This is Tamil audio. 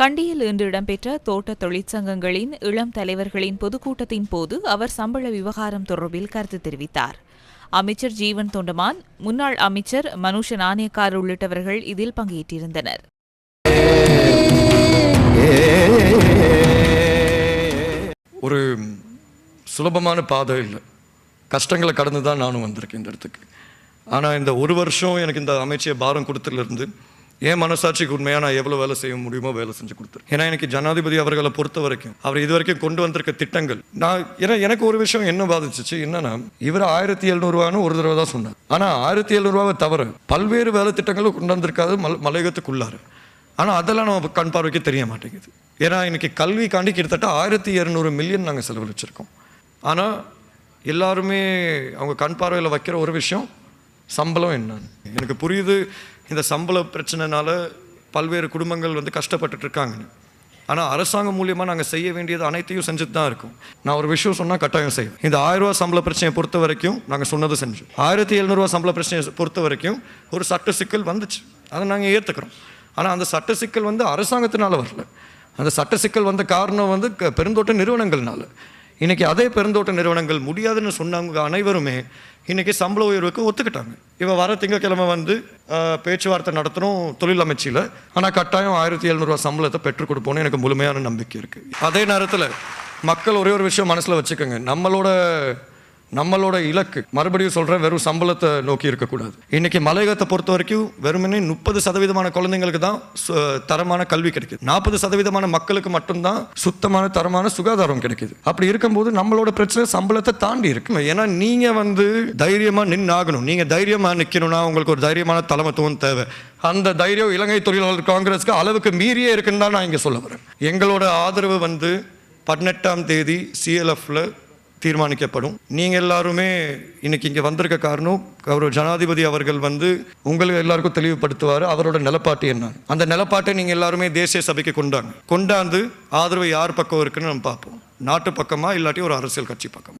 கண்டியில் இன்று இடம்பெற்ற தோட்ட தொழிற்சங்கங்களின் இளம் தலைவர்களின் பொதுக்கூட்டத்தின் போது அவர் சம்பள விவகாரம் தொடர்பில் கருத்து தெரிவித்தார். அமைச்சர் ஜீவன் தொண்டமான் முன்னாள் அமைச்சர் மனுஷ நாணயக்கார் உள்ளிட்டவர்கள் இதில் பங்கேற்றிருந்தனர். ஒரு சுலபமான பாதை இல்லை கஷ்டங்களை கடந்து தான் நானும் வந்திருக்கேன் இந்த இடத்துக்கு. ஆனால் இந்த ஒரு வருஷம் எனக்கு இந்த அமைச்சியை பாரம் கொடுத்ததுலேருந்து என் மனசாட்சிக்கு உண்மையாக நான் எவ்வளோ வேலை செய்ய முடியுமோ வேலை செஞ்சு கொடுத்துருக்கேன் ஏன்னா எனக்கு ஜனாதிபதி அவர்களை பொறுத்த வரைக்கும் அவர் இது வரைக்கும் கொண்டு வந்திருக்க திட்டங்கள் நான் ஏன்னா எனக்கு ஒரு விஷயம் என்ன பாதிச்சிச்சு? என்னன்னா இவர் ஆயிரத்தி எழுநூறுவான்னு ஒரு தடவை தான் சொன்னார். ஆனால் ஆயிரத்தி எழுநூறுவாவை தவிர பல்வேறு வேலை திட்டங்களும் கொண்டு வந்திருக்காது மல் மலையகத்துக்குள்ளார. ஆனால் அதெல்லாம் நம்ம கண் பார்வைக்கு தெரிய மாட்டேங்குது. ஏன்னா இன்னைக்கு கல்விக்காண்டி கிட்டத்தட்ட ஆயிரத்தி இரநூறு மில்லியன் நாங்கள் செலவழிச்சிருக்கோம். ஆனால் எல்லாருமே அவங்க கண் பார்வையில் வைக்கிற ஒரு விஷயம் சம்பளம் என்னன்னு. எனக்கு புரியுது இந்த சம்பள பிரச்சனைனால பல்வேறு குடும்பங்கள் வந்து கஷ்டப்பட்டுட்டு இருக்காங்கன்னு ஆனால் அரசாங்கம் மூலியமாக நாங்கள் செய்ய வேண்டியது அனைத்தையும் செஞ்சுட்டு தான் இருக்கோம். நான் ஒரு விஷயம் சொன்னால் கட்டாயம் செய்யும் இந்த ஆயிரம் ரூபா சம்பள பிரச்சனையை பொறுத்த வரைக்கும் நாங்கள் சொன்னதை செஞ்சோம். ஆயிரத்தி எழுநூறுவா சம்பள பிரச்சனையை பொறுத்த வரைக்கும் ஒரு சட்ட சிக்கல் வந்துச்சு. அதை நாங்கள் ஏற்றுக்கிறோம் ஆனால் அந்த சட்ட சிக்கல் வந்து அரசாங்கத்தினால வரல. அந்த சட்ட சிக்கல் வந்த காரணம் வந்து க- பெருந்தோட்ட நிறுவனங்கள்னால. இன்றைக்கி அதே பெருந்தோட்ட நிறுவனங்கள் முடியாதுன்னு சொன்னவங்க அனைவருமே இன்றைக்கி சம்பள உயர்வுக்கு ஒத்துக்கிட்டாங்க. இவன் வர திங்கக்கிழமை வந்து பேச்சுவார்த்தை நடத்தணும் தொழில் அமைச்சியில் ஆனால் கட்டாயம் ஆயிரத்தி எழுநூறுவா சம்பளத்தை பெற்றுக் கொடுப்போம்னு எனக்கு முழுமையான நம்பிக்கை இருக்குது அதே நேரத்தில் மக்கள் ஒரே ஒரு விஷயம் மனசில் வச்சுக்கோங்க. நம்மளோட நம்மளோட இலக்கு. மறுபடியும் சொல்கிறேன் வெறும் சம்பளத்தை நோக்கி இருக்கக்கூடாது. இன்னைக்கு மலையகத்தை பொறுத்த வரைக்கும் வெறுமனே முப்பது சதவீதமான குழந்தைங்களுக்கு தான் சு- தரமான கல்வி கிடைக்குது. நாற்பது சதவீதமான மக்களுக்கு மட்டும்தான் சுத்தமான தரமான சுகாதாரம் கிடைக்குது. அப்படி இருக்கும்போது நம்மளோட பிரச்சனை சம்பளத்தை தாண்டி இருக்கு. ஏன்னா நீங்க வந்து தைரியமா நின்று ஆகணும் நீங்க தைரியமா நிற்கணும்னா உங்களுக்கு ஒரு தைரியமான தலைமத்துவம் தேவை. அந்த தைரியம் இலங்கை தொழிலாளர் காங்கிரஸ்க்கு அளவுக்கு மீறியே இருக்குன்னு தான் நான் இங்கே சொல்ல வரேன். எங்களோட ஆதரவு வந்து பதினெட்டாம் தேதி சிஎல்எஃப்ல தீர்மானிக்கப்படும். நீங்கள் எல்லாருமே இன்னைக்கு இங்கே வந்திருக்க காரணம் கௌரவ ஜனாதிபதி அவர்கள் வந்து உங்களுக்கு எல்லாருக்கும் தெளிவுபடுத்துவார். அவரோட நிலப்பாட்டு என்ன? அந்த நிலப்பாட்டை நீங்கள் எல்லாருமே தேசிய சபைக்கு கொண்டாங்க. கொண்டாந்து ஆதரவு யார் பக்கம் இருக்குன்னு நம்ம பார்ப்போம். நாட்டு பக்கமா இல்லாட்டி ஒரு அரசியல் கட்சி பக்கம்.